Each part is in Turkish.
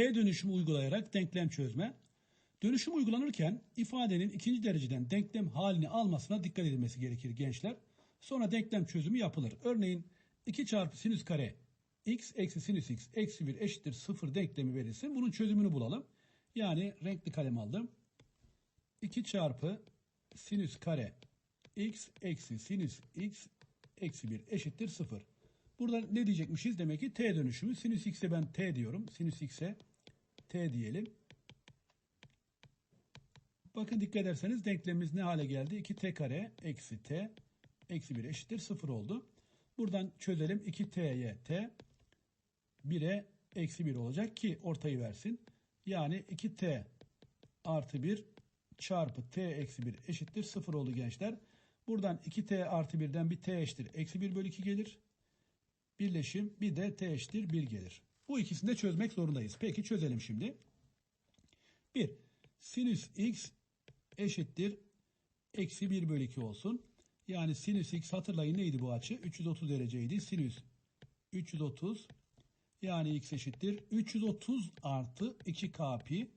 T dönüşümü uygulayarak denklem çözme. Dönüşüm uygulanırken ifadenin ikinci dereceden denklem halini almasına dikkat edilmesi gerekir gençler. Sonra denklem çözümü yapılır. Örneğin 2 çarpı sinüs kare x eksi sinüs x eksi 1 eşittir 0 denklemi verilsin. Bunun çözümünü bulalım. Yani renkli kalem aldım. 2 çarpı sinüs kare x eksi sinüs x eksi 1 eşittir 0. Burada ne diyecekmişiz? Demek ki t dönüşümü sinüs x'e ben t diyorum. Sinüs x'e t diyelim. Bakın dikkat ederseniz denklemimiz ne hale geldi? 2t kare eksi t eksi 1 eşittir 0 oldu. Buradan çözelim. 2t'ye t 1'e eksi 1 olacak ki ortayı versin. Yani 2t artı 1 çarpı t eksi 1 eşittir 0 oldu gençler. Buradan 2t artı 1'den bir t eşittir. Eksi 1 bölü 2 gelir. Birleşim bir de t eşittir 1 gelir. Bu ikisini de çözmek zorundayız. Peki çözelim şimdi. 1. Sinüs x eşittir. Eksi 1 bölü 2 olsun. Yani sinüs x hatırlayın neydi bu açı? 330 dereceydi. Sinüs 330 yani x eşittir. 330 artı 2k pi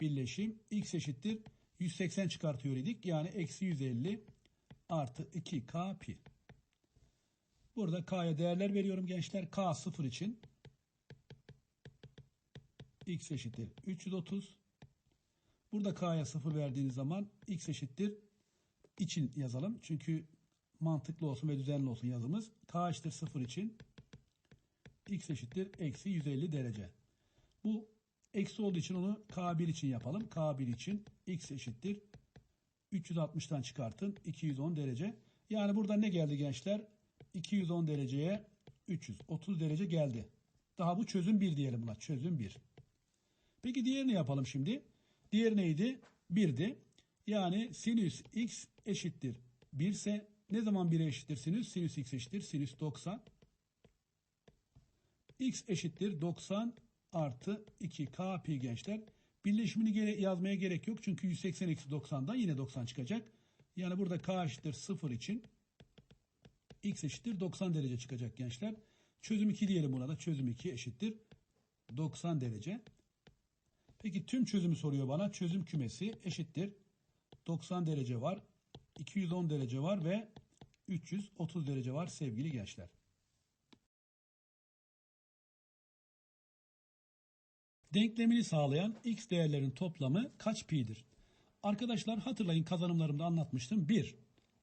birleşim x eşittir. 180 çıkartıyor idik. Yani eksi 150 artı 2k pi. Burada k'ya değerler veriyorum gençler. k 0 için x eşittir 330. Burada k'ya 0 verdiğiniz zaman x eşittir için yazalım. Çünkü mantıklı olsun ve düzenli olsun yazımız. k eşittir 0 için x eşittir eksi 150 derece. Bu eksi olduğu için onu k1 için yapalım. k1 için x eşittir 360'tan çıkartın 210 derece. Yani burada ne geldi gençler? 210 dereceye 330 derece geldi. Daha bu çözüm 1 diyelim buna. Çözüm 1. Peki diğerini yapalım şimdi. Diğer neydi? 1'di. Yani sinüs x eşittir 1 ise ne zaman 1'e eşittir sinüs? Sinüs x eşittir sinüs 90. x eşittir 90 artı 2k pi gençler. Birleşimini gere yazmaya gerek yok. Çünkü 180 eksi 90'dan yine 90 çıkacak. Yani burada k eşittir 0 için x eşittir 90 derece çıkacak gençler. Çözüm 2 diyelim buna da. Çözüm 2 eşittir 90 derece. Peki tüm çözümü soruyor bana. Çözüm kümesi eşittir 90 derece var. 210 derece var ve 330 derece var sevgili gençler. Denklemini sağlayan x değerlerin toplamı kaç pi'dir? Arkadaşlar hatırlayın kazanımlarımda anlatmıştım. 1.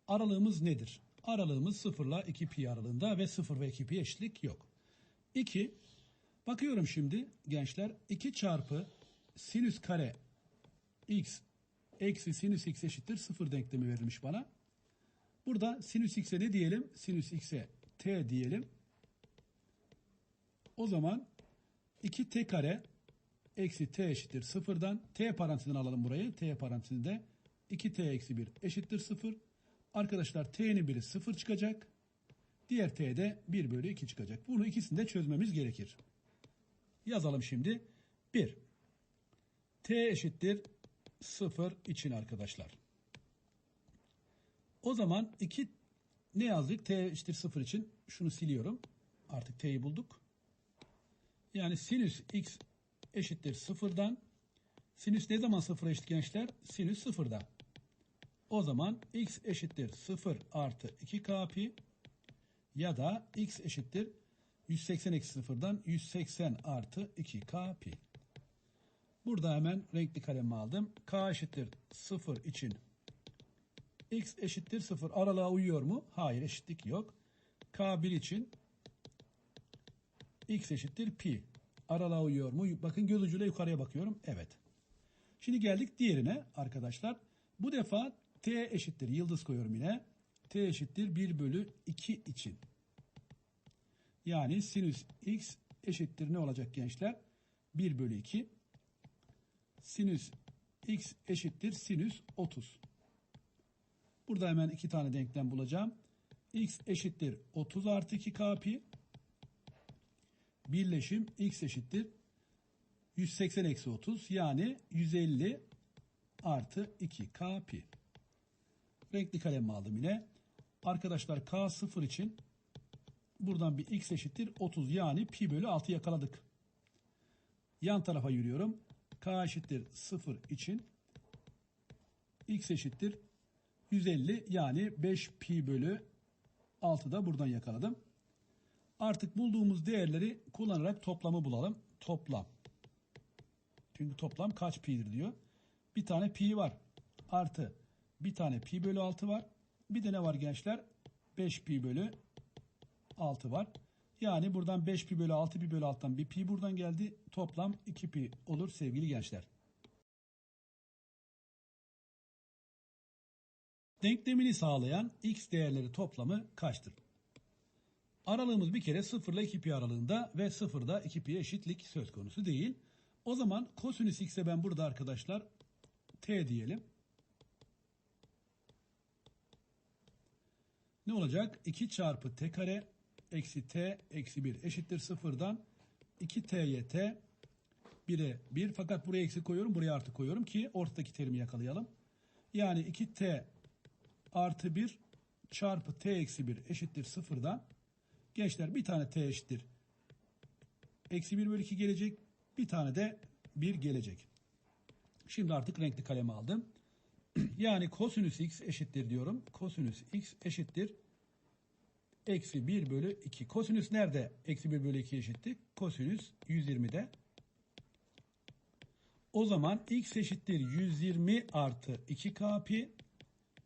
Aralığımız nedir? Aralığımız 0 ile 2 pi aralığında ve 0 ve 2 pi eşitlik yok. 2. Bakıyorum şimdi gençler 2 çarpı sinüs kare x eksi sinüs x eşittir 0 denklemi verilmiş bana. Burada sinüs x'e ne diyelim? Sinüs x'e t diyelim. O zaman 2t kare eksi t eşittir 0'dan t parantezini alalım burayı. t parantezinde 2t eksi 1 eşittir 0. Arkadaşlar t'nin biri 0 çıkacak. Diğer t de 1 bölü 2 çıkacak. Bunu ikisini de çözmemiz gerekir. Yazalım şimdi. 1. t eşittir 0 için arkadaşlar. O zaman 2 ne yazdık? t eşittir 0 için şunu siliyorum. Artık t'yi bulduk. Yani sinüs x eşittir sıfırdan. Sinüs ne zaman sıfıra eşit gençler? Sinüs sıfırda. O zaman x eşittir 0 artı 2k pi ya da x eşittir 180 eksi sıfırdan 180 artı 2k pi. Burada hemen renkli kalemi aldım. k eşittir 0 için x eşittir 0 aralığa uyuyor mu? Hayır eşitlik yok. k1 için x eşittir pi. Aralığa uyuyor mu? Bakın göz ucuyla yukarıya bakıyorum. Evet. Şimdi geldik diğerine arkadaşlar. Bu defa t eşittir. Yıldız koyuyorum yine. t eşittir 1 bölü 2 için. Yani sinüs x eşittir ne olacak gençler? 1 bölü 2. Sinüs x eşittir sinüs 30. Burada hemen iki tane denklem bulacağım. x eşittir 30 artı 2k pi birleşim x eşittir 180 eksi 30 yani 150 artı 2 k pi. Renkli kalem aldım yine. Arkadaşlar k 0 için buradan bir x eşittir 30 yani pi bölü 6 yakaladık. Yan tarafa yürüyorum. K eşittir 0 için x eşittir 150 yani 5 pi bölü 6 da buradan yakaladım. Artık bulduğumuz değerleri kullanarak toplamı bulalım. Toplam. Çünkü toplam kaç pi'dir diyor. Bir tane pi var. Artı bir tane pi bölü 6 var. Bir de ne var gençler? 5 pi bölü 6 var. Yani buradan 5 pi bölü 6 pi bölü 6'dan bir pi buradan geldi. Toplam 2 pi olur sevgili gençler. Denklemini sağlayan x değerleri toplamı kaçtır? Aralığımız bir kere 0 ile 2 pi aralığında ve 0'da 2 pi eşitlik söz konusu değil. O zaman kosinüs x'e ben burada arkadaşlar t diyelim. Ne olacak? 2 çarpı t kare eksi t eksi 1 eşittir sıfırdan 2t'ye t 1'e 1 fakat buraya eksi koyuyorum buraya artı koyuyorum ki ortadaki terimi yakalayalım. Yani 2t artı 1 çarpı t eksi 1 eşittir sıfırdan gençler bir tane t eşittir eksi 1 bölü 2 gelecek bir tane de 1 gelecek. Şimdi artık renkli kalemi aldım. yani kosinüs x eşittir diyorum. Kosinüs x eşittir eksi 1 bölü 2. Kosinüs nerede eksi 1 bölü 2 eşittir? Kosinüs 120'de. O zaman x eşittir 120 artı 2k pi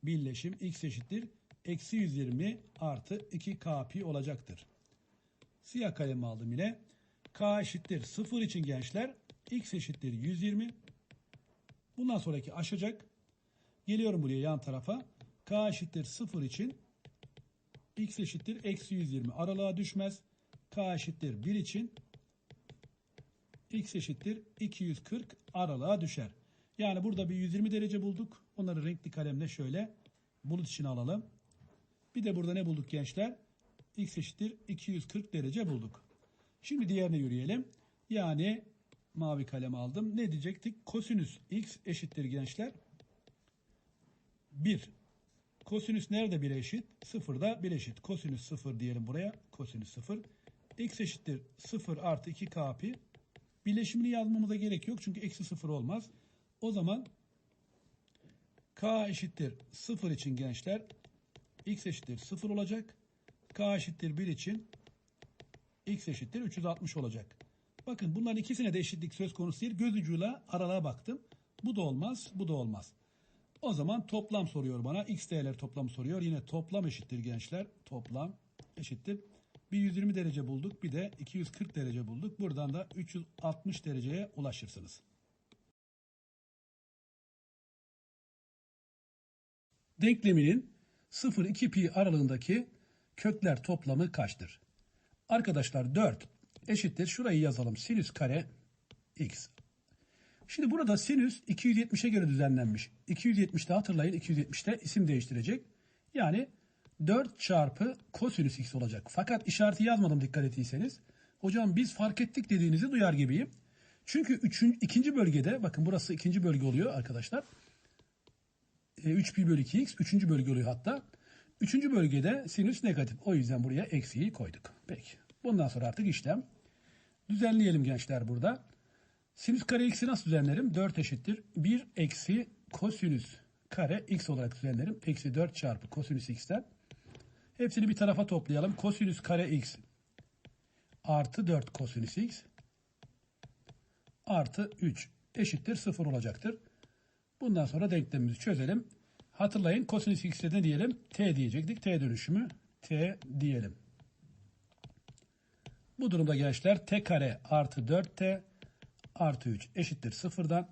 birleşim x eşittir eksi 120 artı 2k pi olacaktır. Siyah kalemi aldım yine. k eşittir 0 için gençler x eşittir 120. Bundan sonraki aşacak. Geliyorum buraya yan tarafa. k eşittir 0 için x eşittir eksi 120 aralığa düşmez. k eşittir 1 için x eşittir 240 aralığa düşer. Yani burada bir 120 derece bulduk. Onları renkli kalemle şöyle bulut içine alalım. Bir de burada ne bulduk gençler? x eşittir 240 derece bulduk. Şimdi diğerine yürüyelim. Yani mavi kalem aldım. Ne diyecektik? Kosinüs x eşittir gençler 1. Kosinüs nerede 1'e eşit? 0'da 1 eşit. Kosinüs 0 diyelim buraya. Kosinüs 0. x eşittir 0 artı 2k pi. Birleşimini yazmamıza gerek yok. Çünkü eksi 0 olmaz. O zaman k eşittir 0 için gençler x eşittir 0 olacak. k eşittir 1 için x eşittir 360 olacak. Bakın bunların ikisine de eşitlik söz konusu değil. Göz ucuyla aralığa baktım. Bu da olmaz, bu da olmaz. O zaman toplam soruyor bana. X değerler toplam soruyor. Yine toplam eşittir gençler. Toplam eşittir. Bir 120 derece bulduk. Bir de 240 derece bulduk. Buradan da 360 dereceye ulaşırsınız. Denkleminin 0-2 pi aralığındaki kökler toplamı kaçtır? Arkadaşlar 4 eşittir. Şurayı yazalım. Sinüs kare x. Şimdi burada sinüs 270'e göre düzenlenmiş. 270'te hatırlayın 270'te isim değiştirecek. Yani 4 çarpı kosinüs x olacak. Fakat işareti yazmadım dikkat ettiyseniz. Hocam biz fark ettik dediğinizi duyar gibiyim. Çünkü üçün, ikinci bölgede bakın burası ikinci bölge oluyor arkadaşlar. E, 3 pi bölü 2x üçüncü bölge oluyor hatta. Üçüncü bölgede sinüs negatif. O yüzden buraya eksiği koyduk. Peki. Bundan sonra artık işlem. Düzenleyelim gençler burada. Sinüs kare x'i nasıl düzenlerim? 4 eşittir. 1 eksi kosinüs kare x olarak düzenlerim. Eksi 4 çarpı kosinüs x'ten. Hepsini bir tarafa toplayalım. Kosinüs kare x artı 4 kosinüs x artı 3 eşittir 0 olacaktır. Bundan sonra denklemimizi çözelim. Hatırlayın kosinüs x'e ne diyelim? T diyecektik. T dönüşümü T diyelim. Bu durumda gençler t kare artı 4t artı 3 eşittir sıfırdan.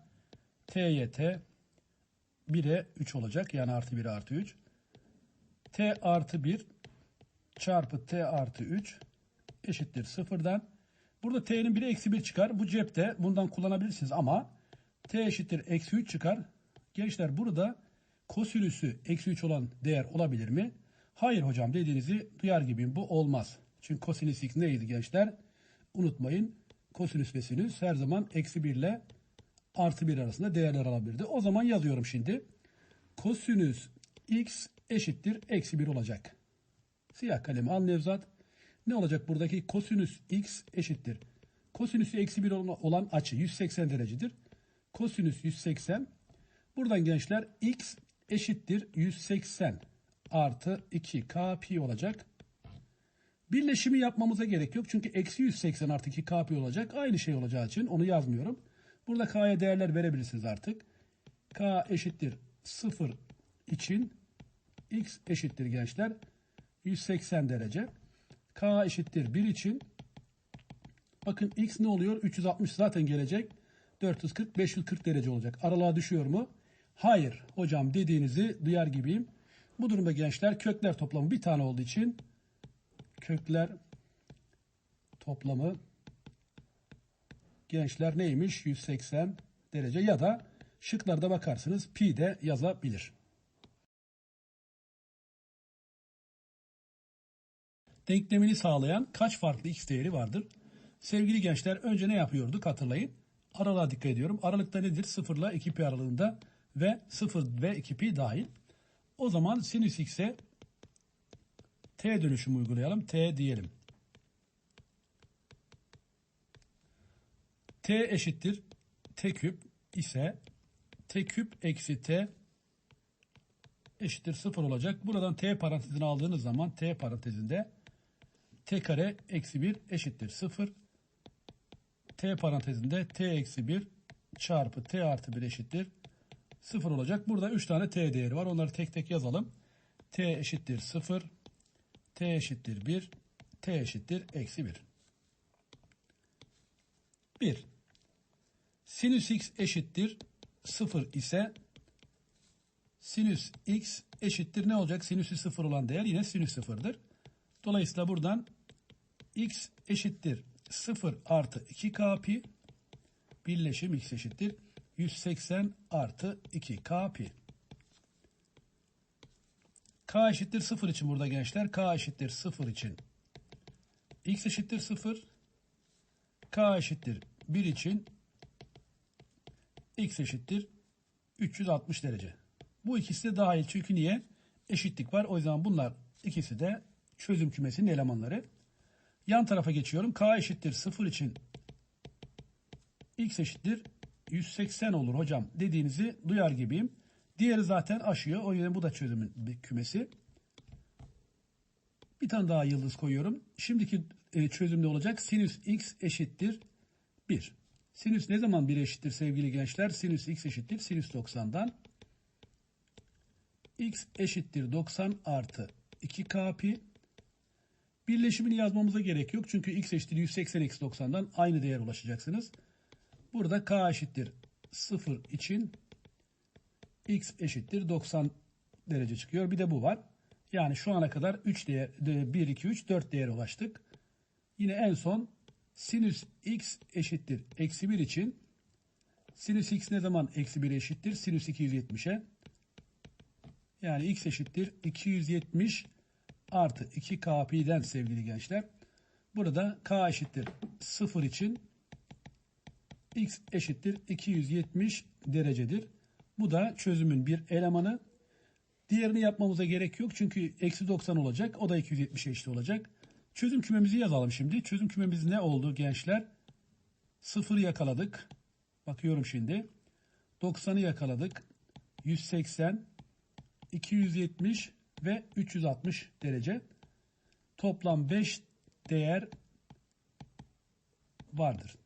t'ye t 1'e 3 olacak. Yani artı 1 artı 3. t artı 1 çarpı t artı 3 eşittir sıfırdan. Burada t'nin 1'e eksi 1 çıkar. Bu cepte bundan kullanabilirsiniz ama t eşittir eksi 3 çıkar. Gençler burada kosinüsü eksi 3 olan değer olabilir mi? Hayır hocam dediğinizi duyar gibiyim. Bu olmaz. Çünkü kosinüs neydi gençler? Unutmayın kosinüs ve sinüs her zaman eksi 1 ile artı 1 arasında değerler alabilirdi. O zaman yazıyorum şimdi. Kosinüs x eşittir eksi 1 olacak. Siyah kalemi al Nevzat. Ne olacak buradaki kosinüs x eşittir? Kosinüsü eksi 1 olan açı 180 derecedir. Kosinüs 180. Buradan gençler x eşittir 180 artı 2 k pi olacak. Birleşimi yapmamıza gerek yok. Çünkü eksi 180 artı 2 k pi olacak. Aynı şey olacağı için onu yazmıyorum. Burada k'ya değerler verebilirsiniz artık. k eşittir 0 için x eşittir gençler 180 derece. k eşittir 1 için bakın x ne oluyor? 360 zaten gelecek. 440 540 derece olacak. Aralığa düşüyor mu? Hayır hocam dediğinizi duyar gibiyim. Bu durumda gençler kökler toplamı bir tane olduğu için kökler toplamı gençler neymiş? 180 derece ya da şıklarda bakarsınız pi de yazabilir. Denklemini sağlayan kaç farklı x değeri vardır? Sevgili gençler önce ne yapıyorduk hatırlayın. Aralığa dikkat ediyorum. Aralıkta nedir? 0 ile 2 pi aralığında ve 0 ve 2 pi dahil. O zaman sinüs x'e t dönüşümü uygulayalım. t diyelim. t eşittir t küp ise t küp eksi t eşittir 0 olacak. Buradan t parantezini aldığınız zaman t parantezinde t kare eksi 1 eşittir 0. t parantezinde t eksi 1 çarpı t artı 1 eşittir 0 olacak. Burada 3 tane t değeri var. Onları tek tek yazalım. t eşittir 0, t eşittir 1, t eşittir eksi 1. 1. Sinüs x eşittir 0 ise sinüs x eşittir ne olacak? Sinüsü 0 olan değer yine sinüs 0'dır. Dolayısıyla buradan x eşittir 0 artı 2k pi birleşim x eşittir 180 artı 2k pi. K eşittir 0 için burada gençler. K eşittir 0 için x eşittir 0. K eşittir 1 için x eşittir 360 derece. Bu ikisi de dahil çünkü niye? Eşitlik var. O yüzden bunlar ikisi de çözüm kümesinin elemanları. Yan tarafa geçiyorum. K eşittir 0 için x eşittir 180 olur hocam dediğinizi duyar gibiyim. Diğeri zaten aşıyor. O yüzden bu da çözümün bir kümesi. Bir tane daha yıldız koyuyorum. Şimdiki e, çözümde olacak. Sinüs x eşittir 1. Sinüs ne zaman 1 eşittir sevgili gençler? Sinüs x eşittir sinüs 90'dan. x eşittir 90 artı 2k pi. Birleşimini yazmamıza gerek yok. Çünkü x eşittir 180 eksi 90'dan aynı değer ulaşacaksınız. Burada k eşittir 0 için x eşittir 90 derece çıkıyor. Bir de bu var. Yani şu ana kadar 3 değer 1 2 3 4 değere ulaştık. Yine en son sinüs x eşittir eksi 1 için sinüs x ne zaman eksi 1 eşittir? Sinüs 270'e. Yani x eşittir 270 artı 2 k pi'den sevgili gençler. Burada k eşittir 0 için x eşittir 270 derecedir. Bu da çözümün bir elemanı. Diğerini yapmamıza gerek yok çünkü eksi 90 olacak. O da 270 eşit olacak. Çözüm kümemizi yazalım şimdi. Çözüm kümemiz ne oldu gençler? 0'ı yakaladık. Bakıyorum şimdi. 90'ı yakaladık. 180, 270 ve 360 derece. Toplam 5 değer vardır.